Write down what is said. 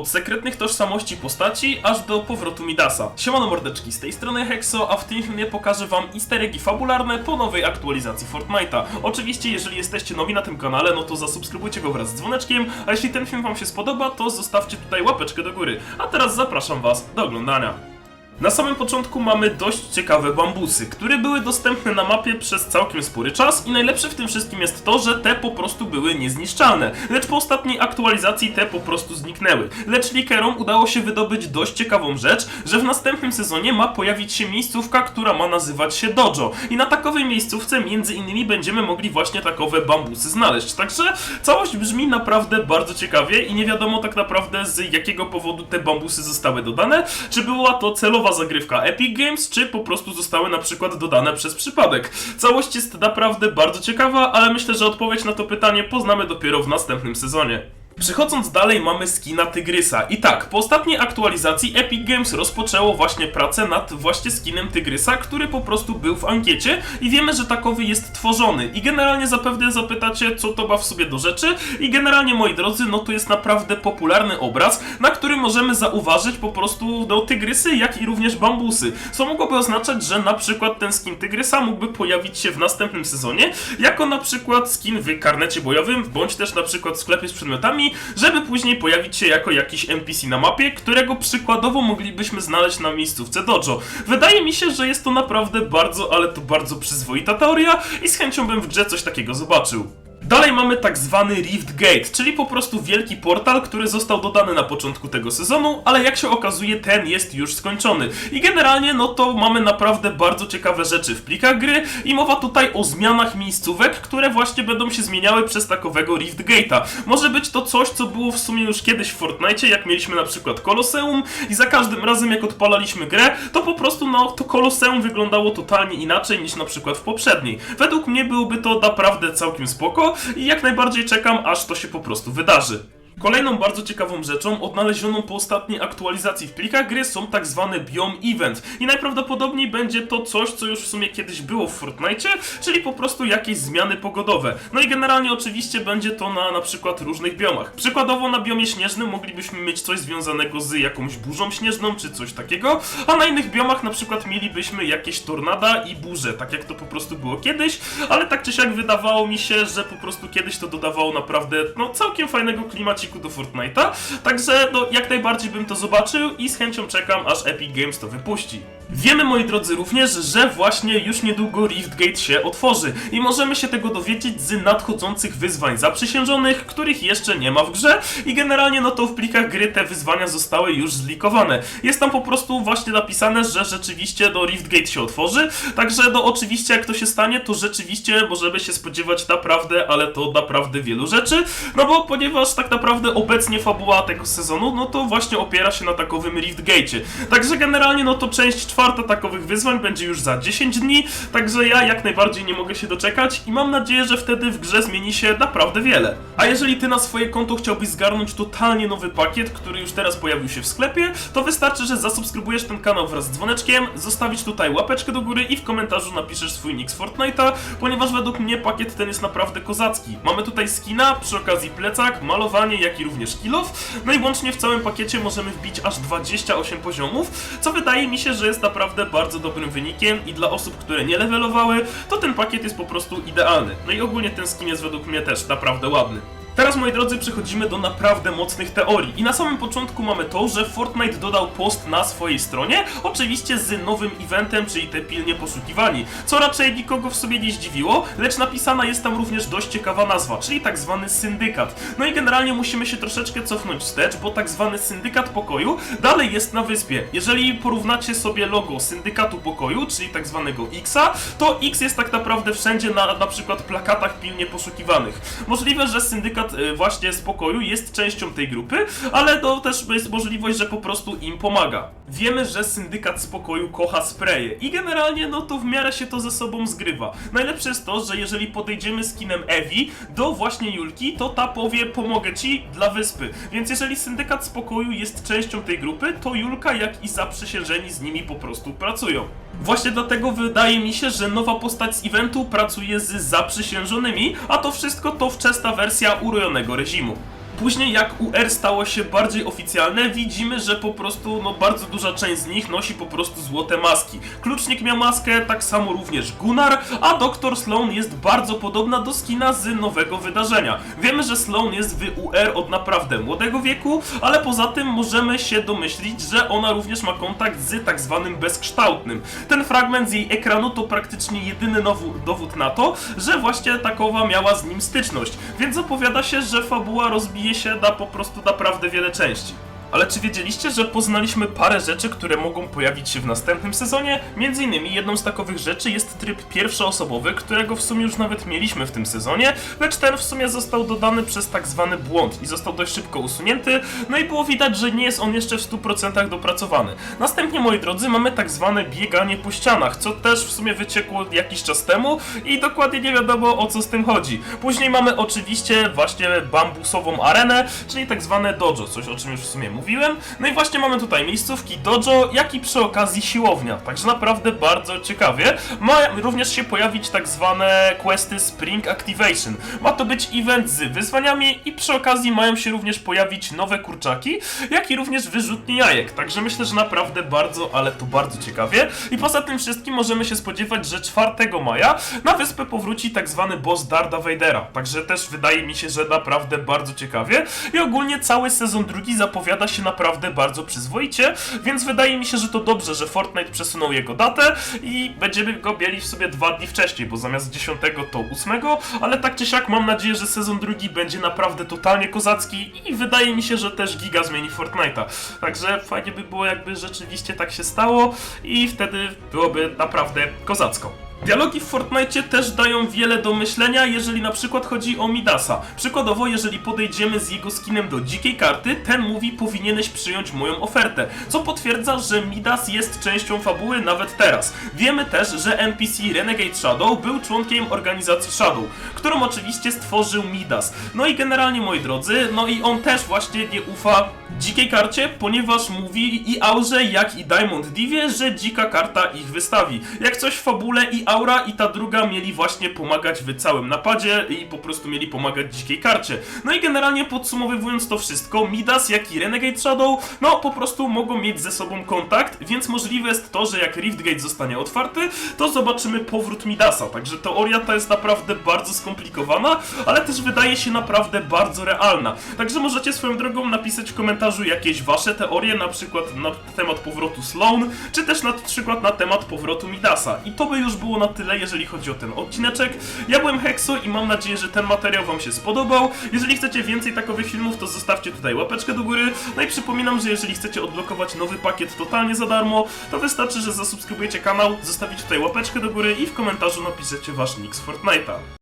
Od sekretnych tożsamości postaci, aż do powrotu Midasa. Siemano mordeczki, z tej strony Hexo, a w tym filmie pokażę wam easter eggi fabularne po nowej aktualizacji Fortnite'a. Oczywiście, jeżeli jesteście nowi na tym kanale, no to zasubskrybujcie go wraz z dzwoneczkiem, a jeśli ten film wam się spodoba, to zostawcie tutaj łapeczkę do góry. A teraz zapraszam was do oglądania. Na samym początku mamy dość ciekawe bambusy, które były dostępne na mapie przez całkiem spory czas i najlepsze w tym wszystkim jest to, że te po prostu były niezniszczalne. Lecz po ostatniej aktualizacji te po prostu zniknęły. Lecz likerom udało się wydobyć dość ciekawą rzecz, że w następnym sezonie ma pojawić się miejscówka, która ma nazywać się Dojo. I na takowej miejscówce między innymi będziemy mogli właśnie takowe bambusy znaleźć. Także całość brzmi naprawdę bardzo ciekawie i nie wiadomo tak naprawdę z jakiego powodu te bambusy zostały dodane. Czy była to celowa zagrywka Epic Games, czy po prostu zostały na przykład dodane przez przypadek. Całość jest naprawdę bardzo ciekawa, ale myślę, że odpowiedź na to pytanie poznamy dopiero w następnym sezonie. Przechodząc dalej mamy skina Tygrysa. I tak, po ostatniej aktualizacji Epic Games rozpoczęło właśnie pracę nad właśnie skinem Tygrysa, który po prostu był w ankiecie i wiemy, że takowy jest tworzony. I generalnie zapewne zapytacie, co to ma w sobie do rzeczy. I generalnie, moi drodzy, no to jest naprawdę popularny obraz, na którym możemy zauważyć po prostu no, tygrysy, jak i również bambusy. Co mogłoby oznaczać, że na przykład ten skin Tygrysa mógłby pojawić się w następnym sezonie, jako na przykład skin w karnecie bojowym, bądź też na przykład w sklepie z przedmiotami, żeby później pojawić się jako jakiś NPC na mapie, którego przykładowo moglibyśmy znaleźć na miejscówce dojo. Wydaje mi się, że jest to naprawdę bardzo, ale to bardzo przyzwoita teoria i z chęcią bym w grze coś takiego zobaczył. Dalej mamy tak zwany Rift Gate, czyli po prostu wielki portal, który został dodany na początku tego sezonu, ale jak się okazuje, ten jest już skończony. I generalnie, no to mamy naprawdę bardzo ciekawe rzeczy w plikach gry i mowa tutaj o zmianach miejscówek, które właśnie będą się zmieniały przez takowego Rift Gate'a. Może być to coś, co było w sumie już kiedyś w Fortnite, jak mieliśmy na przykład Koloseum i za każdym razem jak odpalaliśmy grę, to po prostu no to Koloseum wyglądało totalnie inaczej niż na przykład w poprzedniej. Według mnie byłoby to naprawdę całkiem spoko i jak najbardziej czekam, aż to się po prostu wydarzy. Kolejną bardzo ciekawą rzeczą, odnalezioną po ostatniej aktualizacji w plikach gry, są tak zwane Biome Event. I najprawdopodobniej będzie to coś, co już w sumie kiedyś było w Fortnite, czyli po prostu jakieś zmiany pogodowe. No i generalnie oczywiście będzie to na na przykład różnych biomach. Przykładowo na biomie śnieżnym moglibyśmy mieć coś związanego z jakąś burzą śnieżną, czy coś takiego, a na innych biomach na przykład mielibyśmy jakieś tornada i burze, tak jak to po prostu było kiedyś, ale tak czy siak wydawało mi się, że po prostu kiedyś to dodawało naprawdę, no całkiem fajnego klimaciku do Fortnite'a, także no jak najbardziej bym to zobaczył i z chęcią czekam, aż Epic Games to wypuści. Wiemy, moi drodzy, również, że właśnie już niedługo Rift Gate się otworzy i możemy się tego dowiedzieć z nadchodzących wyzwań zaprzysiężonych, których jeszcze nie ma w grze i generalnie no to w plikach gry te wyzwania zostały już zlikowane. Jest tam po prostu właśnie napisane, że rzeczywiście do Rift Gate się otworzy, także no oczywiście jak to się stanie, to rzeczywiście możemy się spodziewać naprawdę, ale to naprawdę wielu rzeczy, no bo ponieważ tak naprawdę obecnie fabuła tego sezonu, no to właśnie opiera się na takowym Rift. Także generalnie no to część czwarta takowych wyzwań będzie już za 10 dni, także ja jak najbardziej nie mogę się doczekać i mam nadzieję, że wtedy w grze zmieni się naprawdę wiele. A jeżeli ty na swoje konto chciałbyś zgarnąć totalnie nowy pakiet, który już teraz pojawił się w sklepie, to wystarczy, że zasubskrybujesz ten kanał wraz z dzwoneczkiem, zostawić tutaj łapeczkę do góry i w komentarzu napiszesz swój nick z Fortnite'a, ponieważ według mnie pakiet ten jest naprawdę kozacki. Mamy tutaj skina, przy okazji plecak, malowanie, jak i również kill off, no i łącznie w całym pakiecie możemy wbić aż 28 poziomów, co wydaje mi się, że jest naprawdę bardzo dobrym wynikiem i dla osób, które nie levelowały, to ten pakiet jest po prostu idealny. No i ogólnie ten skin jest według mnie też naprawdę ładny. Teraz, moi drodzy, przechodzimy do naprawdę mocnych teorii. I na samym początku mamy to, że Fortnite dodał post na swojej stronie, oczywiście z nowym eventem, czyli te pilnie poszukiwani, co raczej nikogo w sobie nie zdziwiło, lecz napisana jest tam również dość ciekawa nazwa, czyli tak zwany syndykat. No i generalnie musimy się troszeczkę cofnąć wstecz, bo tak zwany syndykat pokoju dalej jest na wyspie. Jeżeli porównacie sobie logo syndykatu pokoju, czyli tak zwanego Xa, to X jest tak naprawdę wszędzie na na przykład plakatach pilnie poszukiwanych. Możliwe, że syndykat y, właśnie z pokoju jest częścią tej grupy, ale to też jest możliwość, że po prostu im pomaga. Wiemy, że syndykat z pokoju kocha spreje i generalnie no to w miarę się to ze sobą zgrywa. Najlepsze jest to, że jeżeli podejdziemy skinem Evi do właśnie Julki, to ta powie pomogę ci dla wyspy. Więc jeżeli syndykat z pokoju jest częścią tej grupy, to Julka jak i zaprzysiężeni z nimi po prostu pracują. Właśnie dlatego wydaje mi się, że nowa postać z eventu pracuje z zaprzysiężonymi, a to wszystko to wczesna wersja urojonego reżimu. Później jak UR stało się bardziej oficjalne, widzimy, że po prostu no bardzo duża część z nich nosi po prostu złote maski. Klucznik miał maskę, tak samo również Gunnar, a Dr. Sloan jest bardzo podobna do skina z nowego wydarzenia. Wiemy, że Sloan jest w UR od naprawdę młodego wieku, ale poza tym możemy się domyślić, że ona również ma kontakt z tak zwanym bezkształtnym. Ten fragment z jej ekranu to praktycznie jedyny dowód na to, że właśnie takowa miała z nim styczność, więc zapowiada się, że fabuła rozbije się na po prostu naprawdę wiele części. Ale czy wiedzieliście, że poznaliśmy parę rzeczy, które mogą pojawić się w następnym sezonie? Między innymi jedną z takowych rzeczy jest tryb pierwszoosobowy, którego w sumie już nawet mieliśmy w tym sezonie, lecz ten w sumie został dodany przez tak zwany błąd i został dość szybko usunięty, no i było widać, że nie jest on jeszcze w 100% dopracowany. Następnie, moi drodzy, mamy tak zwane bieganie po ścianach, co też w sumie wyciekło jakiś czas temu i dokładnie nie wiadomo o co z tym chodzi. Później mamy oczywiście właśnie bambusową arenę, czyli tak zwane dojo, coś o czym już w sumie mówiłem. No i właśnie mamy tutaj miejscówki dojo, jak i przy okazji siłownia, także naprawdę bardzo ciekawie. Ma również się pojawić tak zwane questy Spring Activation. Ma to być event z wyzwaniami i przy okazji mają się również pojawić nowe kurczaki, jak i również wyrzutnie jajek. Także myślę, że naprawdę bardzo, ale to bardzo ciekawie. I poza tym wszystkim możemy się spodziewać, że 4 maja na wyspę powróci tak zwany boss Darda Vadera. Także też wydaje mi się, że naprawdę bardzo ciekawie. I ogólnie cały sezon drugi zapowiada się naprawdę bardzo przyzwoicie, więc wydaje mi się, że to dobrze, że Fortnite przesunął jego datę i będziemy go mieli w sobie dwa dni wcześniej, bo zamiast 10 to 8, ale tak czy siak mam nadzieję, że sezon drugi będzie naprawdę totalnie kozacki i wydaje mi się, że też Giga zmieni Fortnite'a. Także fajnie by było, jakby rzeczywiście tak się stało i wtedy byłoby naprawdę kozacko. Dialogi w Fortnite też dają wiele do myślenia, jeżeli na przykład chodzi o Midasa. Przykładowo, jeżeli podejdziemy z jego skinem do dzikiej karty, ten mówi powinieneś przyjąć moją ofertę, co potwierdza, że Midas jest częścią fabuły nawet teraz. Wiemy też, że NPC Renegade Shadow był członkiem organizacji Shadow, którą oczywiście stworzył Midas. No i generalnie, moi drodzy, no i on też właśnie nie ufa dzikiej karcie, ponieważ mówi i Aurze, jak i Diamond Divie, że dzika karta ich wystawi. Jak coś w fabule i Aura i ta druga mieli właśnie pomagać w całym napadzie i po prostu mieli pomagać dzikiej karcie. No i generalnie podsumowując to wszystko, Midas jak i Renegade Shadow, no po prostu mogą mieć ze sobą kontakt, więc możliwe jest to, że jak Riftgate zostanie otwarty, to zobaczymy powrót Midasa. Także teoria ta jest naprawdę bardzo skomplikowana, ale też wydaje się naprawdę bardzo realna. Także możecie swoją drogą napisać w komentarzu jakieś wasze teorie, na przykład na temat powrotu Sloan, czy też na przykład na temat powrotu Midasa. I to by już było na tyle, jeżeli chodzi o ten odcineczek. Ja byłem Hexo i mam nadzieję, że ten materiał wam się spodobał. Jeżeli chcecie więcej takowych filmów, to zostawcie tutaj łapeczkę do góry. No i przypominam, że jeżeli chcecie odblokować nowy pakiet totalnie za darmo, to wystarczy, że zasubskrybujecie kanał, zostawicie tutaj łapeczkę do góry i w komentarzu napiszecie wasz nick z Fortnite'a.